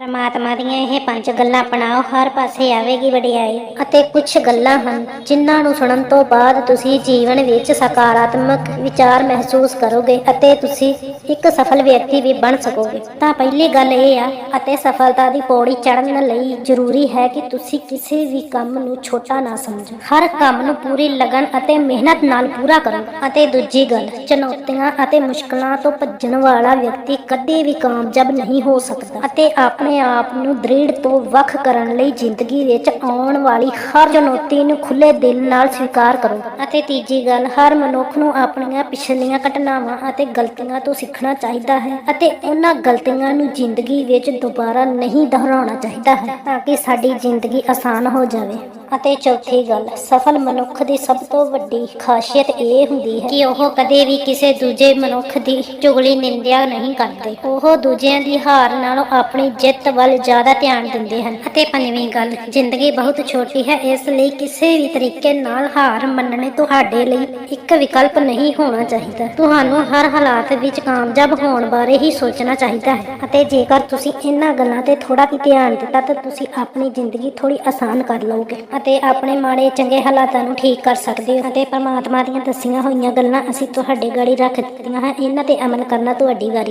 ਪਰਮਾਤਮਾ ਦੀਆਂ ਇਹ ਪੰਜ ਗੱਲਾਂ ਅਪਣਾਓ, ਹਰ ਪਾਸੇ ਆਵੇਗੀ ਵਡਿਆਈ। ਅਤੇ ਕੁਝ ਗੱਲਾਂ ਹਨ ਜਿਨ੍ਹਾਂ ਨੂੰ ਸੁਣਨ ਤੋਂ ਬਾਅਦ ਤੁਸੀਂ ਜੀਵਨ ਵਿੱਚ ਸਕਾਰਾਤਮਕ ਵਿਚਾਰ ਮਹਿਸੂਸ ਕਰੋਗੇ ਅਤੇ ਤੁਸੀਂ ਇੱਕ ਸਫਲ ਵਿਅਕਤੀ ਵੀ ਬਣ ਸਕੋਗੇ। ਤਾਂ ਪਹਿਲੀ ਗੱਲ ਇਹ ਆ, ਅਤੇ ਸਫਲਤਾ ਦੀ ਪੌੜੀ ਚੜ੍ਹਨ ਲਈ ਜ਼ਰੂਰੀ ਹੈ ਕਿ ਤੁਸੀਂ ਕਿਸੇ ਵੀ ਕੰਮ ਨੂੰ ਛੋਟਾ ਨਾ ਸਮਝੋ। ਹਰ ਕੰਮ ਨੂੰ ਪੂਰੀ ਲਗਨ ਅਤੇ ਮਿਹਨਤ ਨਾਲ ਪੂਰਾ ਕਰੋ। ਅਤੇ ਦੂਜੀ ਗੱਲ, ਚੁਣੌਤੀਆਂ ਅਤੇ ਮੁਸ਼ਕਲਾਂ ਤੋਂ ਭੱਜਣ ਵਾਲਾ ਵਿਅਕਤੀ ਕਦੇ ਵੀ ਕਾਮਯਾਬ ਨਹੀਂ ਹੋ ਸਕਦਾ। ਅਤੇ ਆਪਣੇ ਆਪਣੇ ਆਪ ਨੂੰ ਦ੍ਰਿੜ ਤੋਂ ਵੱਖ ਕਰਨ ਲਈ ਜ਼ਿੰਦਗੀ ਵਿੱਚ ਆਉਣ ਵਾਲੀ ਹਰ ਚੁਣੌਤੀ ਨੂੰ ਖੁੱਲੇ ਦਿਲ ਨਾਲ ਸਵੀਕਾਰ ਕਰੋ। ਅਤੇ ਤੀਜੀ ਗੱਲ, ਹਰ ਮਨੁੱਖ ਨੂੰ ਆਪਣੀਆਂ ਪਿਛਲੀਆਂ ਘਟਨਾਵਾਂ ਅਤੇ ਗਲਤੀਆਂ ਤੋਂ ਸਿੱਖਣਾ ਚਾਹੀਦਾ ਹੈ ਅਤੇ ਉਹਨਾਂ ਗਲਤੀਆਂ ਨੂੰ ਜ਼ਿੰਦਗੀ ਵਿੱਚ ਦੁਬਾਰਾ ਨਹੀਂ ਦੁਹਰਾਉਣਾ ਚਾਹੀਦਾ ਹੈ ਤਾਂ ਕਿ ਸਾਡੀ ਜ਼ਿੰਦਗੀ ਆਸਾਨ ਹੋ ਜਾਵੇ। ਅਤੇ ਚੌਥੀ ਗੱਲ, ਸਫਲ ਮਨੁੱਖ ਦੀ ਸਭ ਤੋਂ ਵੱਡੀ ਖਾਸੀਅਤ ਇਹ ਹੁੰਦੀ ਹੈ ਕਿ ਉਹ ਕਦੇ ਵੀ ਕਿਸੇ ਦੂਜੇ ਮਨੁੱਖ ਦੀ ਚੁਗਲੀ ਨਿੰਦਿਆ ਨਹੀਂ ਕਰਦੇ। ਉਹ ਦੂਜਿਆਂ ਦੀ ਹਾਰ ਨਾਲੋਂ ਆਪਣੀ ਜਿੱਤ ਵੱਲ ਜ਼ਿਆਦਾ ਧਿਆਨ ਦਿੰਦੇ ਹਨ। ਅਤੇ ਪੰਜਵੀਂ ਗੱਲ, ਜ਼ਿੰਦਗੀ ਬਹੁਤ ਛੋਟੀ ਹੈ, ਇਸ ਲਈ ਕਿਸੇ ਵੀ ਤਰੀਕੇ ਨਾਲ ਹਾਰ ਮੰਨਣੇ ਤੁਹਾਡੇ ਲਈ ਇੱਕ ਵਿਕਲਪ ਨਹੀਂ ਹੋਣਾ ਚਾਹੀਦਾ। ਤੁਹਾਨੂੰ ਹਰ ਹਾਲਾਤ ਵਿੱਚ ਕਾਮਯਾਬ ਹੋਣ ਬਾਰੇ ਹੀ ਸੋਚਣਾ ਚਾਹੀਦਾ ਹੈ। ਅਤੇ ਜੇਕਰ ਤੁਸੀਂ ਇਹਨਾਂ ਗੱਲਾਂ ਤੇ ਥੋੜਾ ਵੀ ਧਿਆਨ ਦਿੱਤਾ, ਤਾਂ ਤੁਸੀਂ ਆਪਣੀ ਜ਼ਿੰਦਗੀ ਥੋੜੀ ਆਸਾਨ ਕਰ ਲਓਗੇ। ਅਤੇ ਆਪਣੇ ਮਾੜੇ ਚੰਗੇ ਹਾਲਾਤਾਂ ਨੂੰ ਠੀਕ ਕਰ ਸਕਦੇ ਹੋ ਅਤੇ ਪਰਮਾਤਮਾ ਦੀਆਂ ਦੱਸੀਆਂ ਹੋਈਆਂ ਗੱਲਾਂ ਅਸੀਂ ਤੁਹਾਡੇ ਗਾੜੀ ਰੱਖ ਦਿੱਤੀਆਂ ਹਨ। ਇਹਨਾਂ ਤੇ ਅਮਲ ਕਰਨਾ ਤੁਹਾਡੀ ਵਾਰੀ